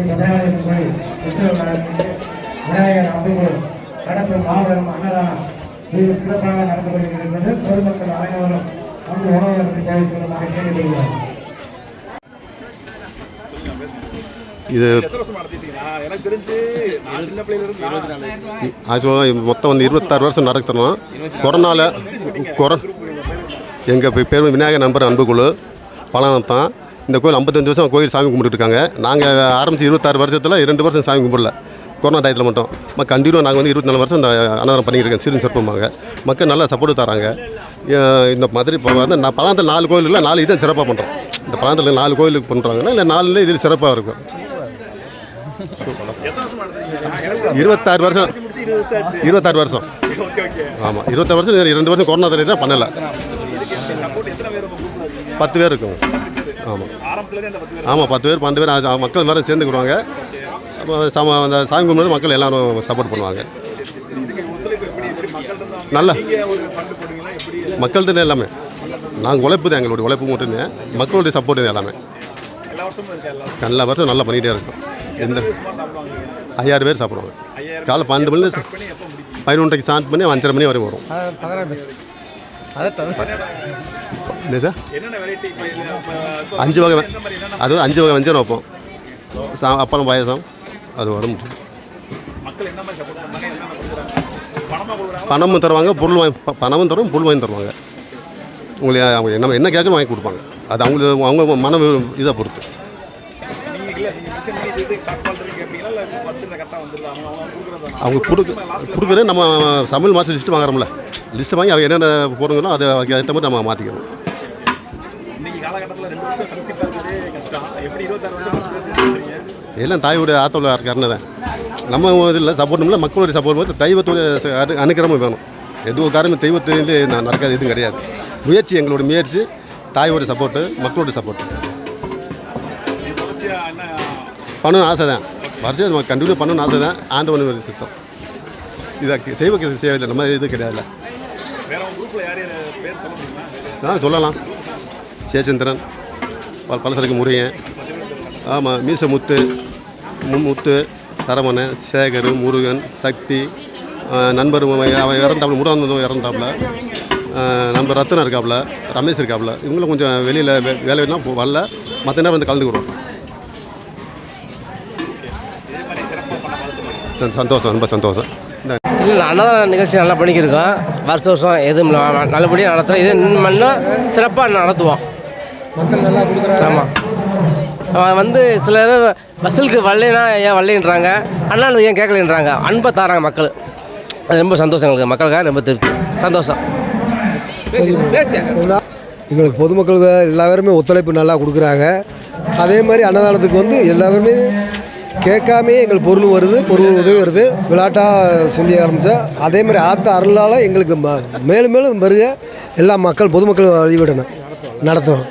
ஸ்ரீ கோயில் விநாயகர் அம்புகோல் நடப்பு மாபெரும் அன்னதானம் இது சிறப்பாக பொதுமக்கள் அனைவரும் தேவைப்படுமாறு கேட்டுக்கொள்கிறோம் இது மொத்தம் வந்து இருபத்தாறு வருஷம் நடத்தணும் கொரோனாவில் கொர எங்கள் பேர் விநாயகர் நண்பர் அன்புக்குழு பழனத்தான் இந்த கோயில் ஐம்பத்தஞ்சு வருஷம் கோயில் சாமி கும்பிட்டுருக்காங்க நாங்கள் ஆரம்பித்து இருபத்தாறு வருஷத்தில் இரண்டு வருஷம் சாமி கும்பிடல. கொரோனா டயத்தில் மட்டும். மக்கள் கண்டிப்பாக நாங்கள் வந்து இருபத்தி நாலு வருஷம் இந்த அன்னதானம் பண்ணிட்டு இருக்கோம் சிறு சிறப்புமாங்க மக்கள் நல்லா சப்போர்ட் தராங்க. இந்த மாதிரி இப்போ வந்து நான் பழத்தில் நாலு கோயில் இல்லை நாலு இதை சிறப்பாக பண்ணுறோம் இந்த பழத்தில் நாலு கோயிலுக்கு பண்ணுறாங்கன்னா இல்லை நாலுல இதில் சிறப்பாக இருக்கும். இருபத்தாறு வருஷம். இருபத்தாறு வருஷம். ஆமாம் இருபத்தாறு வருஷம் ரெண்டு வருஷம் கொரோனா தான் பண்ணலை. பத்து பேர் இருக்கும். ஆமாம் ஆமாம் பத்து பேர் பன்னெண்டு பேர் அது மக்கள் மேலே சேர்ந்துக்கிடுவாங்க அப்போ சம அந்த சாமி கும்பிட்டு மக்கள் எல்லாரும் சப்போர்ட் பண்ணுவாங்க. நல்ல. மக்கள்கிட்ட எல்லாமே. நாங்கள் உழைப்பு தான் எங்களுடைய உழைப்பு மட்டும்தான் மக்களுடைய சப்போர்ட் தான் எல்லாமே. எல்லா வருஷம் நல்லா பண்ணிகிட்டே இருக்கும். எந்த? ஐயாயிரம் பேர் சாப்பிடுவாங்க. காலை பன்னெண்டு மணி பதினொன்றைக்கு ஸ்டார்ட் பண்ணி அஞ்சரை மணி வரையும் வரும். இல்லை சார் அஞ்சு வகை அது அஞ்சு வகை வஞ்சனம் வைப்போம். சா அப்பளம் பாயசம் அது வரும் மக்கள் என்ன மாதிரி சப்போர்ட் பண்ணாங்க என்னென்ன கொடுக்குறாங்க? பணமா கொடுக்குறாங்க? பணமும் தருவாங்க பொருள் வாங்கி ப- பணமும் தரும் பொருள் வாங்கி தருவாங்க. உங்களை அவங்க என்ன என்ன கேட்கணும் வாங்கி கொடுப்பாங்க. அது அவங்களுக்கு அவங்க மன இதை பொறுத்து. இல்ல நீங்க மிஷன் பண்ணி இது ஸ்டார்ட் பண்ணுறீங்க கேட்பீங்களா இல்லை பத்து கரெக்டாக வந்துருது அவங்க அவங்க கொடுக்குறதா? அவங்க கொடுக்க கொடுக்குறது நம்ம சமையல் மாஸ்டர் லிஸ்ட்டு வாங்குறோம்ல. லிஸ்ட்டு வாங்கி அவங்க என்னென்ன போடுங்களோ அதை அதுக்கு ஏற்ற மாதிரி நம்ம மாற்றிக்கிறோம் இன்னைக்கு காலகட்டத்தில் ரெண்டு வருஷம் ஃப்ரெண்ட்ஷிப் இருக்கிறதே கஷ்டம். எப்படி இருபத்தாறு வருஷம் பத்து வருஷம் சொல்றீங்க எல்லாம் தாயோடைய ஆத்தோட இருக்காருன்னு தான். நம்ம இதில் சப்போர்ட் இல்லை மக்களுடைய சப்போர்ட் மாதிரி தெய்வத்தோட அனுக்கிரமும் வேணும். எதுவும் காரணம் தெய்வத்திலே நான் நடக்காது எதுவும் கிடையாது. முயற்சி எங்களோட முயற்சி தாயோட சப்போர்ட்டு மக்களோட சப்போர்ட்டு பண்ணணும்னு ஆசை தான். வருஷம் நம்ம கண்டினியூ பண்ணணும்னு ஆசை தான். ஆண்டவன் ஒரு சித்தம். இதாக தெய்வ சேவை இல்லை நம்ம இது கிடையாதுல்ல. ஆ சொல்லலாம். சேச்சந்திரன் பல பலசரக்கு முருகன். ஆமாம் மீச முத்து முத்து சரவணன் சேகர் முருகன் சக்தி நண்பர் அவன் அவன் இறந்தாப்புல முருகன் இறந்தாப்புல. நண்பர் ரத்தனம் இருக்காப்புல ரமேஷ் இருக்காப்புல. இவங்களும் கொஞ்சம் வெளியில் வேலை வேணா போ- வரல. மற்ற நேரம் வந்து கலந்துக்கிறோம். சந்தோஷம் ரொம்ப சந்தோஷம். இல்லை அன்னதான நிகழ்ச்சி நல்லா பண்ணிக்கிருக்கோம். வருஷம் வருஷம் எதுவும் நல்லபடியாக நடத்துகிறோம் இது இன்னும் சிறப்பாக நடத்துவோம். மக்கள் நல்லா கொடுக்குறாங்க. ஆமாம் அவன் வந்து சிலர் பஸ்ஸுக்கு வரலைன்னா ஏன் வரலைன்றாங்க? அண்ணா ஏன் கேட்கலன்றாங்க? அன்பை தராங்க மக்கள். அது ரொம்ப சந்தோஷம் எங்களுக்கு. மக்களுக்காக ரொம்ப திருப்தி. சந்தோஷம். எங்களுக்கு பொதுமக்களுக்கு எல்லா பேருமே ஒத்துழைப்பு நல்லா கொடுக்குறாங்க. அதே மாதிரி அன்னதானத்துக்கு வந்து எல்லா பேருமே கேட்காமே எங்கள் பொருள் வருது பொருள் உதவி வருது. விளையாட்டாக சொல்லி ஆரம்பித்தா அதே மாதிரி ஆத்த அருளால் எங்களுக்கு மேலும் மேலும் பெருக எல்லா மக்கள் பொதுமக்கள் வழிவிடணும் நடத்தும்